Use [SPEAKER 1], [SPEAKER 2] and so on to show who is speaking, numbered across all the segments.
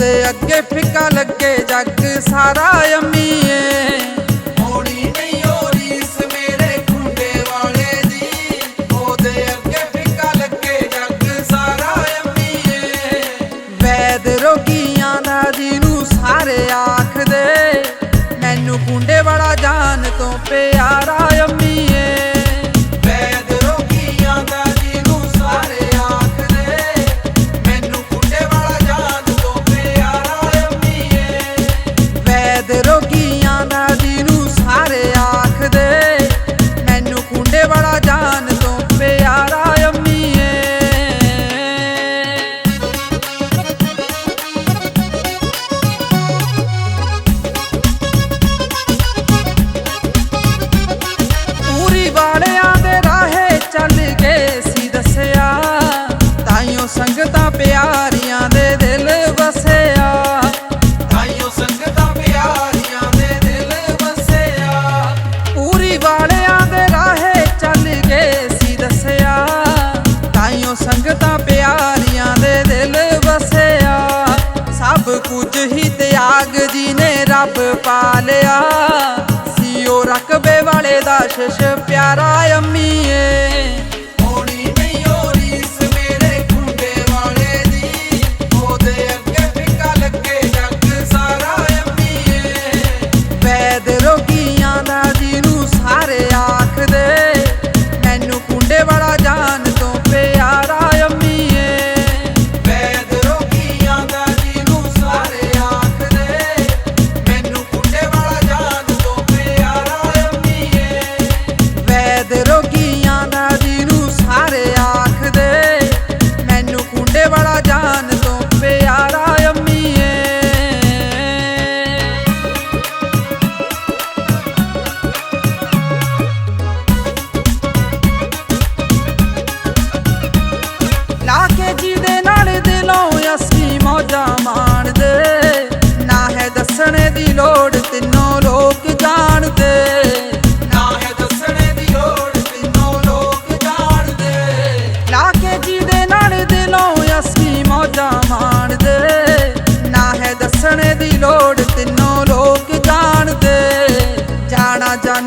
[SPEAKER 1] ਤੇ ਅੱਗੇ ਫਿੱਕਾ ਲੱਗੇ ਜੱਗ ਸਾਰਾ ਅਮੀਏ।
[SPEAKER 2] ਹੋਣੀ ਨਹੀਂ ਹੋਰੀ ਇਸ ਮੇਰੇ ਖੁੰਡੇ ਵਾਲੇ ਦੀ। ਉਹਦੇ ਅੱਗੇ ਫਿੱਕਾ ਲੱਗੇ ਜੱਗ ਸਾਰਾ ਅਮੀਏ।
[SPEAKER 1] ਵੈਦ ਰੋਗੀ ਸਭ ਕੁਝ ਹੀ ਤਿਆਗ ਜੀ ਨੇ ਰੱਬ ਪਾਲਿਆ ਉਹ ਰਕਬੇ ਵਾਲੇ ਦਾ ਸ਼ਸ਼ ਪਿਆਰਾ ਅੰਮੀਏ।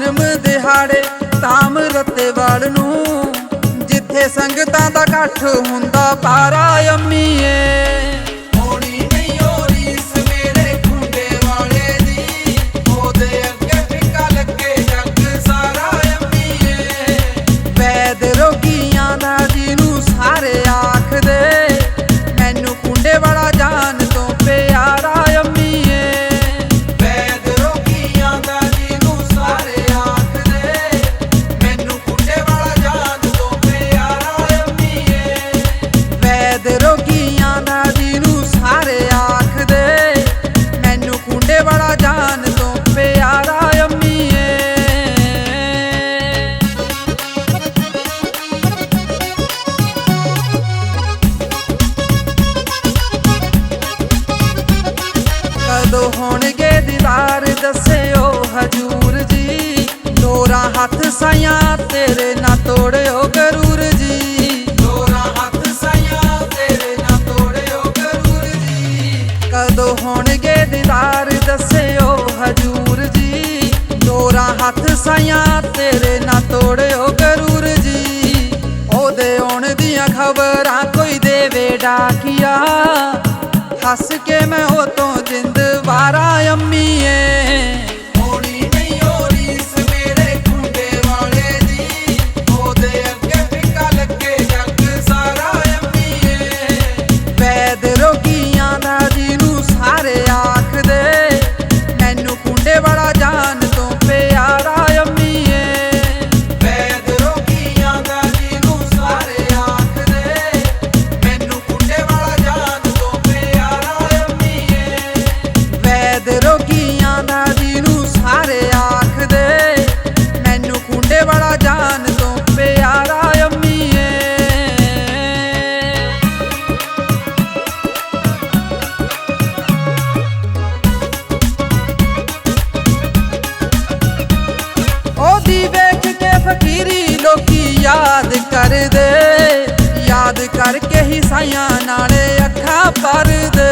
[SPEAKER 1] ਜਨਮ ਦਿਹਾੜੇ ਧਾਮ ਰਤੇਵਾਲ ਨੂੰ। ਜਿੱਥੇ ਸੰਗਤਾਂ ਦਾ ਇਕੱਠ ਹੁੰਦਾ ਪਾਰਾ ਅੰਮੀਏ ਕਦੋਂ ਹੋਣਗੇ ਦੀਦਾਰ ਦੱਸਿਓ ਹਜੂਰ ਜੀ। ਨੋਰਾ ਹੱਥ ਸਾਇਆ ਤੇਰੇ ਨਾ ਤੋੜਿਓ ਗਰੂਰ ਜੀ।
[SPEAKER 2] ਨੋਰਾ ਹੱਥ ਸਾਇਆ ਤੇਰੇ ਨਾ ਤੋੜਿਓ ਗਰੂਰ ਜੀ।
[SPEAKER 1] ਕਦੋਂ ਹੋਣਗੇ ਦੀਦਾਰ ਦੱਸਿਓ ਹਜੂਰ ਜੀ। ਨੋਰਾ ਹੱਥ ਸਾਇਆ ਤੇਰੇ ਨਾ ਤੋੜਿਓ ਗਰੂਰ ਜੀ। ਉਹਦੇ ਆਉਣ ਦੀਆਂ ਖਬਰਾਂ ਕੋਈ ਦੇਵੇ ਡਾਕੀਆ। ਹੱਸ ਕੇ ਮੈਂ ਉਹ ਤੋਂ ஆராயம் நீயே ਕਰਦੇ
[SPEAKER 2] ਯਾਦ ਕਰਕੇ ਹੀ
[SPEAKER 1] ਸਾਈਆਂ ਨਾਲੇ ਅੱਖਾਂ ਪਰਦੇ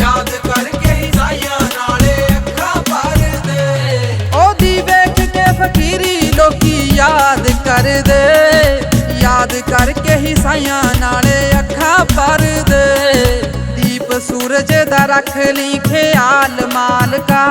[SPEAKER 1] ਯਾਦ ਕਰਕੇ ਹੀ ਸਾਈਆਂ ਨਾਲੇ ਅੱਖਾਂ ਪਰਦੇ ਉਹਦੀ ਵੇਖ ਕੇ ਫਕੀਰੀ ਲੋਕੀ ਯਾਦ ਕਰਦੇ। ਯਾਦ ਕਰਕੇ ਹੀ ਸਾਈਆਂ ਨਾਲੇ ਅੱਖਾਂ ਪਰਦੇ
[SPEAKER 2] ਦੀਪ ਸੂਰਜ ਦਾ
[SPEAKER 1] ਰੱਖ ਲਈ ਖਿਆਲ ਮਾਲਕਾ।